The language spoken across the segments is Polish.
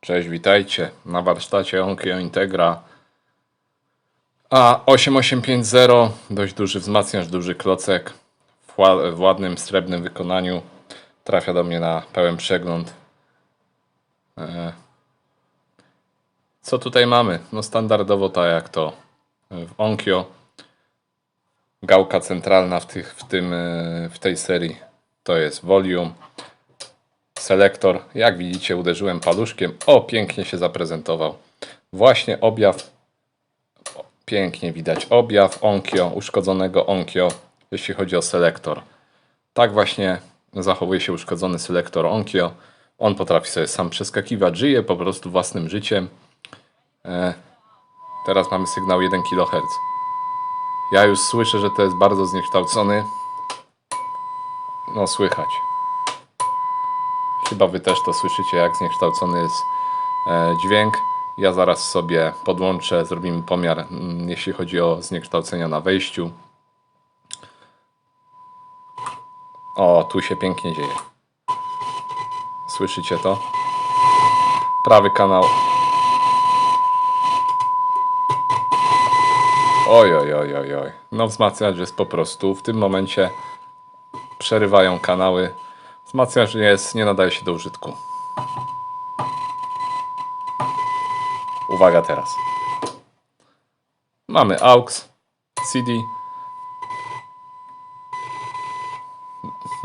Cześć, witajcie na warsztacie Onkyo Integra A8850. Dość duży wzmacniacz, duży klocek w ła- w ładnym, srebrnym wykonaniu. Trafia do mnie na pełen przegląd. E, Co tutaj mamy? No standardowo tak jak to w Onkyo. Gałka centralna w, tych, w, tym, e, w tej serii to jest volume. Selektor, jak widzicie, uderzyłem paluszkiem. O, pięknie się zaprezentował. Właśnie objaw. Pięknie widać objaw Onkyo, uszkodzonego Onkyo, jeśli chodzi o selektor. Tak właśnie zachowuje się uszkodzony selektor Onkyo. On potrafi sobie sam przeskakiwać, żyje po prostu własnym życiem. E, teraz mamy sygnał 1 kHz. Ja już słyszę, że to jest bardzo zniekształcony. No, słychać. Chyba wy też to słyszycie, jak zniekształcony jest e, dźwięk. Ja zaraz sobie podłączę, zrobimy pomiar, mm, jeśli chodzi o zniekształcenia na wejściu. O, tu się pięknie dzieje. Słyszycie to? Prawy kanał. Oj, oj, oj, oj, oj. No wzmacniacz jest po prostu w tym momencie przerywają kanały. Wzmacniacz jest, nie nadaje się do użytku. Uwaga teraz. Mamy AUX, CD.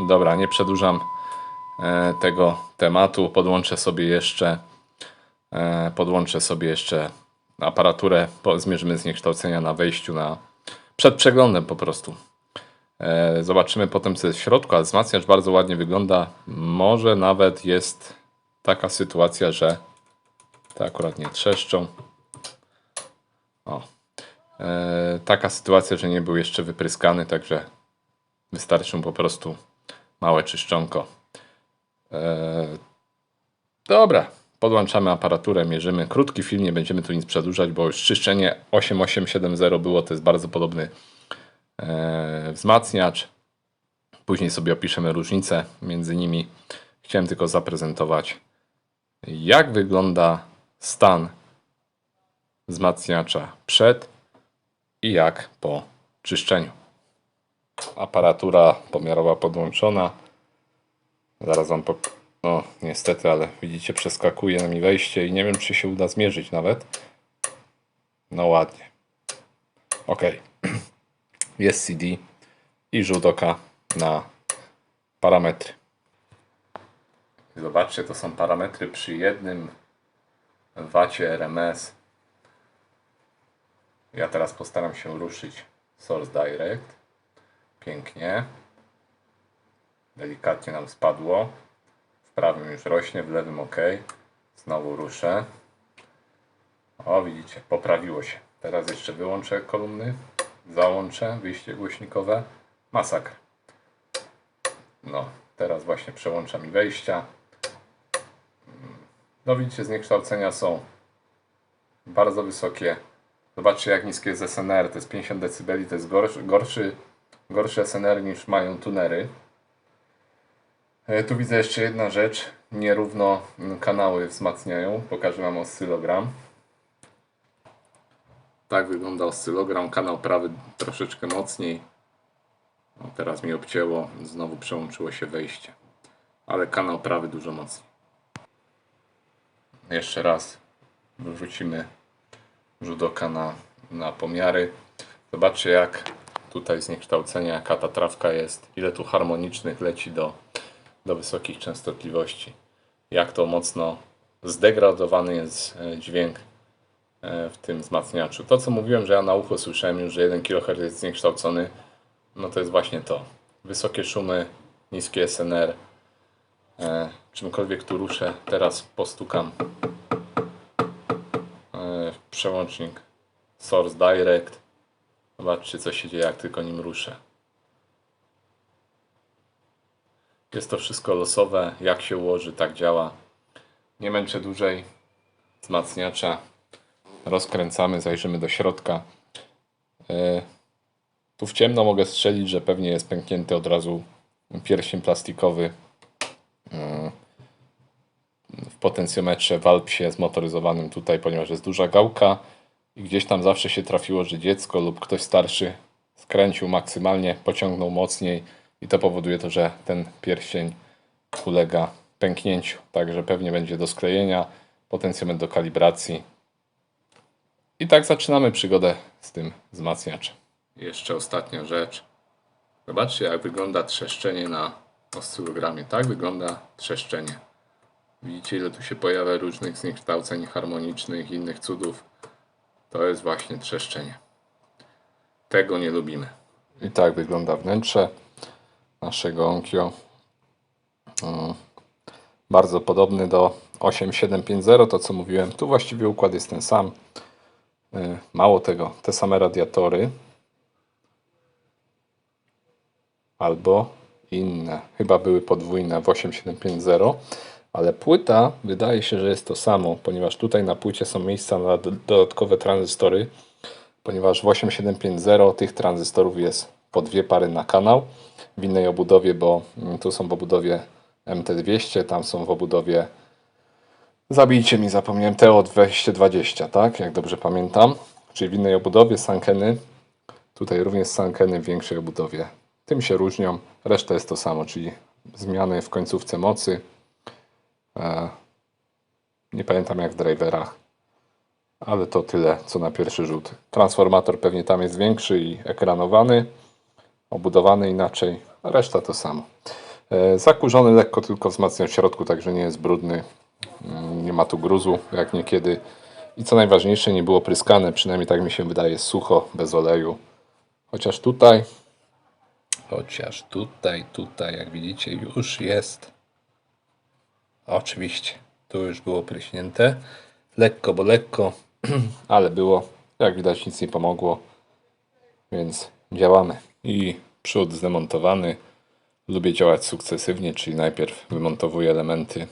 Dobra, nie przedłużam e, tego tematu. Podłączę sobie jeszcze e, podłączę sobie jeszcze aparaturę. Zmierzymy zniekształcenia na wejściu na przed przeglądem po prostu. E, Zobaczymy potem co jest w środku, ale wzmacniacz bardzo ładnie wygląda. Może nawet jest taka sytuacja, że te akurat nie trzeszczą. O. E, taka sytuacja, że nie był jeszcze wypryskany, także wystarczy mu po prostu małe czyszczonko. E, dobra, podłączamy aparaturę, mierzymy. Krótki film, nie będziemy tu nic przedłużać, bo już czyszczenie 8870 było, to jest bardzo podobny wzmacniacz. Później sobie opiszemy różnice między nimi. Chciałem tylko zaprezentować, jak wygląda stan wzmacniacza przed i jak po czyszczeniu. Aparatura pomiarowa podłączona. Zaraz wam pok- No, niestety, ale widzicie, przeskakuje mi wejście i nie wiem, czy się uda zmierzyć nawet. No ładnie. Ok. Jest CD i rzut oka na parametry. Zobaczcie, to są parametry przy jednym wacie RMS. Ja teraz postaram się ruszyć Source Direct. Pięknie. Delikatnie nam spadło. W prawym już rośnie, w lewym ok. Znowu ruszę. O, widzicie, poprawiło się. Teraz jeszcze wyłączę kolumny. Załączę wyjście głośnikowe. Masakra. No, teraz właśnie przełączam i wejścia. No widzicie, zniekształcenia są bardzo wysokie. Zobaczcie jak niskie jest SNR, to jest 50 dB, to jest gorszy, gorszy, gorszy SNR niż mają tunery. E, Tu widzę jeszcze jedna rzecz, nierówno kanały wzmacniają, pokażę Wam oscylogram. Tak wygląda oscylogram, kanał prawy troszeczkę mocniej. No, teraz mi obcięło, znowu przełączyło się wejście. Ale kanał prawy dużo mocniej. Jeszcze raz wrzucimy rzut oka na, na pomiary. Zobaczcie jak tutaj zniekształcenia, jaka ta trawka jest, ile tu harmonicznych leci do, do wysokich częstotliwości. Jak to mocno zdegradowany jest e, dźwięk w tym wzmacniaczu. To co mówiłem, że ja na ucho słyszałem już, że 1 kHz jest zniekształcony, no to jest właśnie to. Wysokie szumy, niskie SNR. E, czymkolwiek tu ruszę, teraz postukam e, przełącznik Source Direct. Zobaczcie co się dzieje jak tylko nim ruszę. Jest to wszystko losowe, jak się ułoży, tak działa. Nie męczę dłużej wzmacniacza. Rozkręcamy, zajrzymy do środka. E, tu w ciemno mogę strzelić, że pewnie jest pęknięty od razu pierścień plastikowy. Mm. W potencjometrze w Alpsie zmotoryzowanym tutaj, ponieważ jest duża gałka i gdzieś tam zawsze się trafiło, że dziecko lub ktoś starszy skręcił maksymalnie, pociągnął mocniej i to powoduje to, że ten pierścień ulega pęknięciu. Także pewnie będzie do sklejenia, potencjometr do kalibracji. I tak zaczynamy przygodę z tym wzmacniaczem. Jeszcze ostatnia rzecz. Zobaczcie, jak wygląda trzeszczenie na oscylogramie. Tak wygląda trzeszczenie. Widzicie, ile tu się pojawia różnych zniekształceń harmonicznych, innych cudów. To jest właśnie trzeszczenie. Tego nie lubimy. I tak wygląda wnętrze naszego Onkyo. Bardzo podobny do 8750, to co mówiłem. Tu właściwie układ jest ten sam. Y, Mało tego, te same radiatory. Albo inne. Chyba były podwójne w 8750, ale płyta wydaje się, że jest to samo, ponieważ tutaj na płycie są miejsca na do- dodatkowe tranzystory, ponieważ w 8750 tych tranzystorów jest po dwie pary na kanał w innej obudowie, bo mm, tu są w obudowie MT200, tam są w obudowie Zabijcie mi, zapomniałem TO220, tak? Jak dobrze pamiętam. Czyli w innej obudowie Sankeny. Tutaj również Sankeny w większej obudowie. Tym się różnią. Reszta jest to samo, czyli zmiany w końcówce mocy. E, nie pamiętam jak w driverach. Ale to tyle, co na pierwszy rzut. Transformator pewnie tam jest większy i ekranowany. Obudowany inaczej. Reszta to samo. E, zakurzony lekko tylko wzmacnia w środku, także nie jest brudny. Nie ma tu gruzu, jak niekiedy. I co najważniejsze, nie było pryskane, przynajmniej tak mi się wydaje, sucho, bez oleju. Chociaż tutaj, chociaż tutaj, tutaj, jak widzicie, już jest. Oczywiście, tu już było pryśnięte. Lekko, bo lekko, ale było. Jak widać, nic nie pomogło, więc działamy. I przód zdemontowany. Lubię działać sukcesywnie, czyli najpierw wymontowuję elementy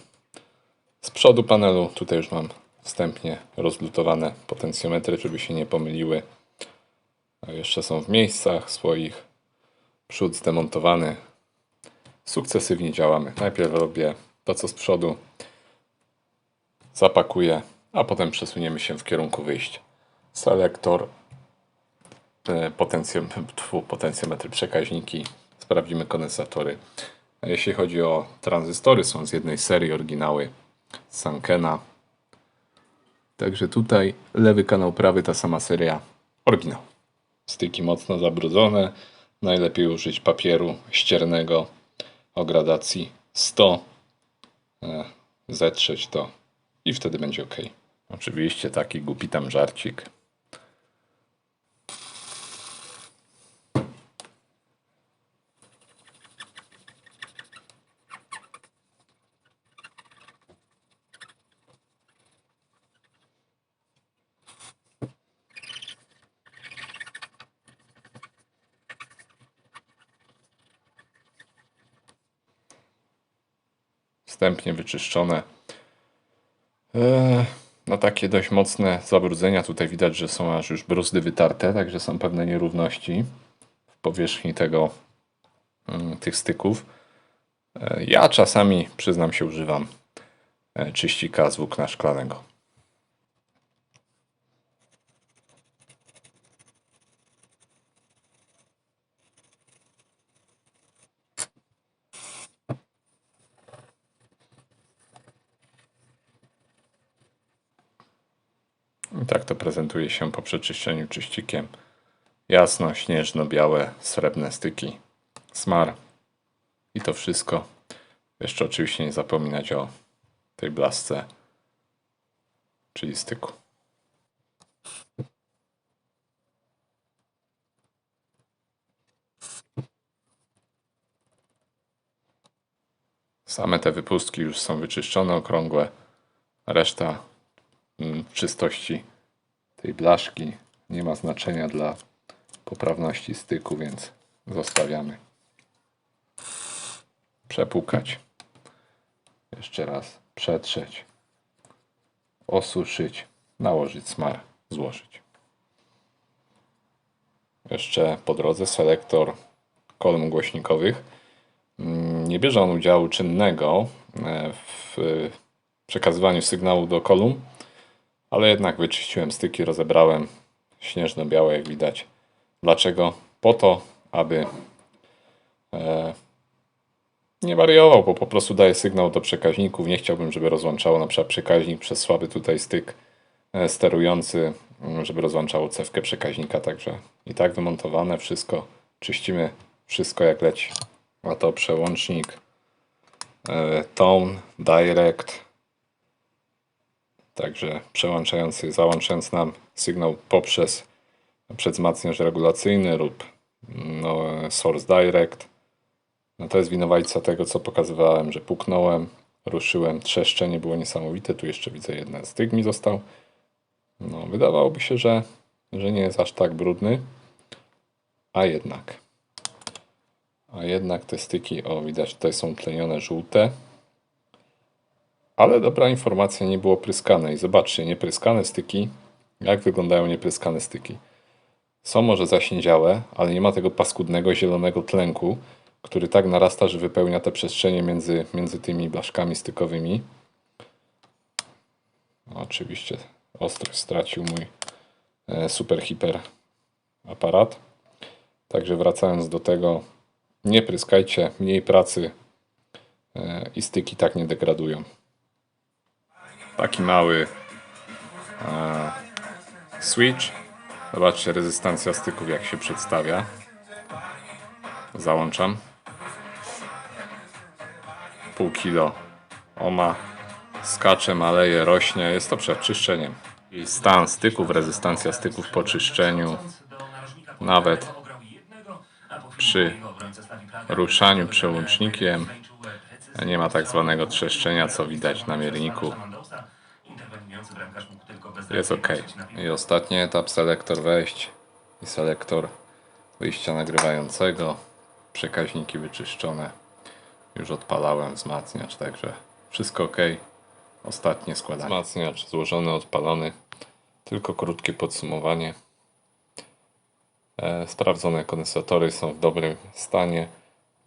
z przodu panelu tutaj już mam wstępnie rozlutowane potencjometry, żeby się nie pomyliły. A jeszcze są w miejscach swoich. Przód zdemontowany. Sukcesywnie działamy. Najpierw robię to, co z przodu. Zapakuję, a potem przesuniemy się w kierunku wyjścia. Selektor, e, potencjom- tfu, potencjometry, przekaźniki. Sprawdzimy kondensatory. A Jeśli chodzi o tranzystory, są z jednej serii oryginały. Sankena. Także tutaj lewy kanał, prawy ta sama seria. Oryginał. Styki mocno zabrudzone. Najlepiej użyć papieru ściernego o gradacji 100. E, Zetrzeć to i wtedy będzie ok. Oczywiście taki głupi tam żarcik. Wstępnie wyczyszczone. Eee, No takie dość mocne zabrudzenia. Tutaj widać, że są aż już bruzdy wytarte, także są pewne nierówności w powierzchni tego, mm, tych styków. Eee, Ja czasami, przyznam się, używam e, czyścika z włókna szklanego. I tak to prezentuje się po przeczyszczeniu czyścikiem. Jasno, śnieżno-białe, srebrne styki. Smar. I to wszystko. Jeszcze oczywiście nie zapominać o tej blasce, czyli styku. Same te wypustki już są wyczyszczone, okrągłe. Reszta mm, czystości tej blaszki nie ma znaczenia dla poprawności styku, więc zostawiamy. Przepłukać. Jeszcze raz przetrzeć. Osuszyć. Nałożyć smar. Złożyć. Jeszcze po drodze selektor kolumn głośnikowych. Mm, Nie bierze on udziału czynnego e, w przekazywaniu sygnału do kolumn, ale jednak wyczyściłem styki, rozebrałem śnieżno-białe, jak widać. Dlaczego? Po to, aby e, nie wariował, bo po prostu daje sygnał do przekaźników. Nie chciałbym, żeby rozłączało na przykład przekaźnik przez słaby tutaj styk e, sterujący, m, żeby rozłączało cewkę przekaźnika. Także i tak wymontowane wszystko. Czyścimy wszystko jak leci. A to przełącznik e, Tone Direct. Także przełączający, załączając nam sygnał poprzez przedwzmacniacz regulacyjny lub no, Source Direct. No to jest winowajca tego, co pokazywałem, że puknąłem, ruszyłem, trzeszczenie było niesamowite. Tu jeszcze widzę jeden styk mi został. No, wydawałoby się, że, że nie jest aż tak brudny, a jednak. A jednak te styki, o widać tutaj są tlenione żółte. Ale dobra informacja, nie było pryskane. I zobaczcie, niepryskane styki, jak wyglądają niepryskane styki. Są może zasiędziałe, ale nie ma tego paskudnego zielonego tlenku, który tak narasta, że wypełnia te przestrzenie między, między tymi blaszkami stykowymi. No, oczywiście ostrość stracił mój e, super hiper aparat. Także wracając do tego, nie pryskajcie, mniej pracy e, i styki tak nie degradują. Taki mały e, switch. Zobaczcie rezystancja styków jak się przedstawia. Załączam. Pół kilo oma. Skacze, maleje, rośnie. Jest to przed czyszczeniem. I stan styków, rezystancja styków po czyszczeniu. Nawet przy ruszaniu przełącznikiem nie ma tak zwanego trzeszczenia, co widać na mierniku. Jest ok. I ostatni etap, selektor wejść i selektor wyjścia nagrywającego. Przekaźniki wyczyszczone. Już odpalałem wzmacniacz, także wszystko ok. Ostatnie składanie. Wzmacniacz złożony, odpalony. Tylko krótkie podsumowanie. E, Sprawdzone kondensatory są w dobrym stanie.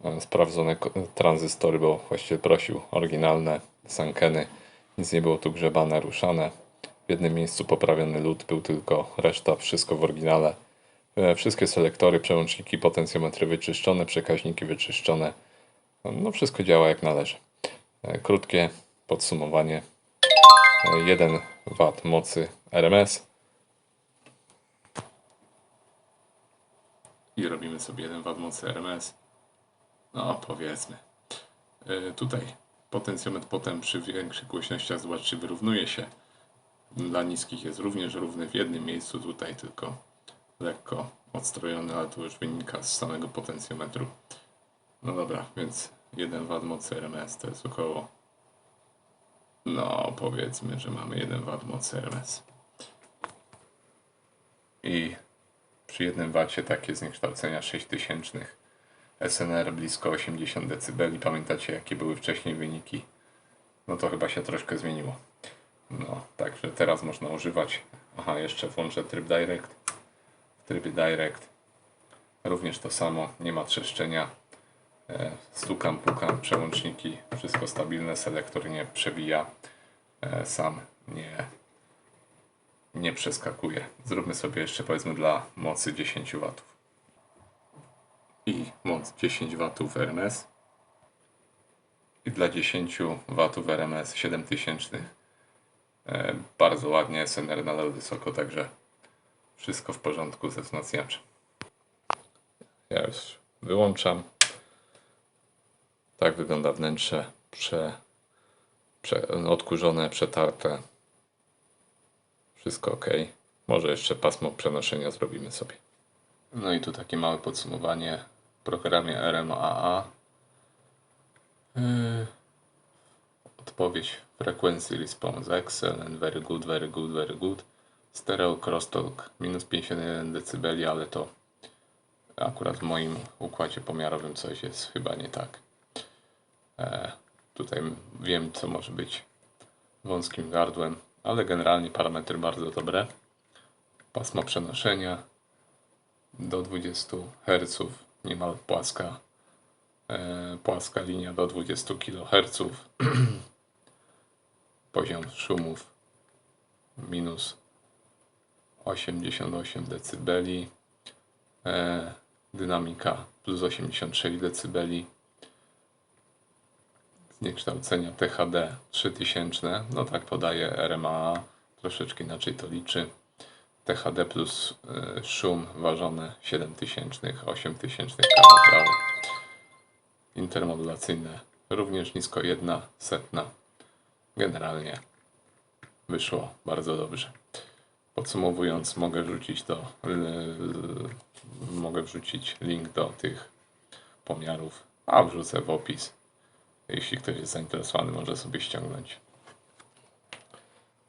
E, Sprawdzone tranzystory, bo właściwie prosił oryginalne sankeny. Nic nie było tu grzebane, ruszane. W jednym miejscu poprawiony lód był tylko, reszta wszystko w oryginale. E, Wszystkie selektory, przełączniki, potencjometry wyczyszczone, przekaźniki wyczyszczone. No wszystko działa jak należy. E, Krótkie podsumowanie. E, 1 W mocy RMS. I robimy sobie 1 W mocy RMS. No powiedzmy. E, Tutaj potencjometr potem przy większych głośnościach zobaczcie wyrównuje się. Dla niskich jest również równy w jednym miejscu tutaj tylko lekko odstrojony, ale to już wynika z samego potencjometru. No dobra, więc 1 W mocy RMS to jest około no powiedzmy, że mamy 1 W mocy RMS. I przy 1 W takie zniekształcenia 6000 SNR blisko 80 dB. Pamiętacie jakie były wcześniej wyniki? No to chyba się troszkę zmieniło. No, także teraz można używać. Aha, jeszcze włączę tryb Direct. W trybie Direct również to samo, nie ma trzeszczenia. E, Stukam, pukam, przełączniki, wszystko stabilne, selektor nie przebija, e, sam nie, nie przeskakuje. Zróbmy sobie jeszcze powiedzmy dla mocy 10 W. I moc 10 W RMS. I dla 10 W RMS 7000 E, Bardzo ładnie, SNR nadal wysoko, także wszystko w porządku ze wzmacniaczem. Ja już wyłączam. Tak wygląda wnętrze prze, prze, odkurzone, przetarte. Wszystko ok. Może jeszcze pasmo przenoszenia zrobimy sobie. No i tu takie małe podsumowanie w programie RMAA. Yy, odpowiedź frequency response excellent, very good, very good, very good. Stereo crosstalk minus 51 dB, ale to akurat w moim układzie pomiarowym coś jest chyba nie tak. E, tutaj wiem, co może być wąskim gardłem, ale generalnie parametry bardzo dobre. Pasmo przenoszenia do 20 Hz, niemal płaska, e, płaska linia do 20 kHz. poziom szumów minus 88 dB, e, dynamika plus 86 dB, zniekształcenia THD 3000, no tak podaje RMA, troszeczkę inaczej to liczy. THD plus y, szum ważone 7000, 8000 kW. Intermodulacyjne również nisko 1 setna. Generalnie wyszło bardzo dobrze. Podsumowując, mogę wrzucić l, l, mogę wrzucić link do tych pomiarów, a wrzucę w opis. Jeśli ktoś jest zainteresowany, może sobie ściągnąć.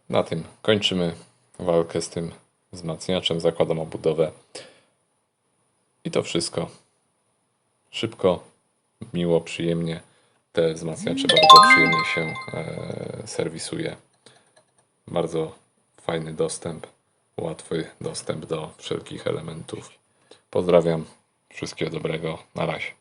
Na tym kończymy walkę z tym wzmacniaczem. Zakładam obudowę. I to wszystko. Szybko, miło, przyjemnie. Te wzmacniacze bardzo przyjemnie się e, serwisuje. Bardzo fajny dostęp, łatwy dostęp do wszelkich elementów. Pozdrawiam, wszystkiego dobrego, na razie.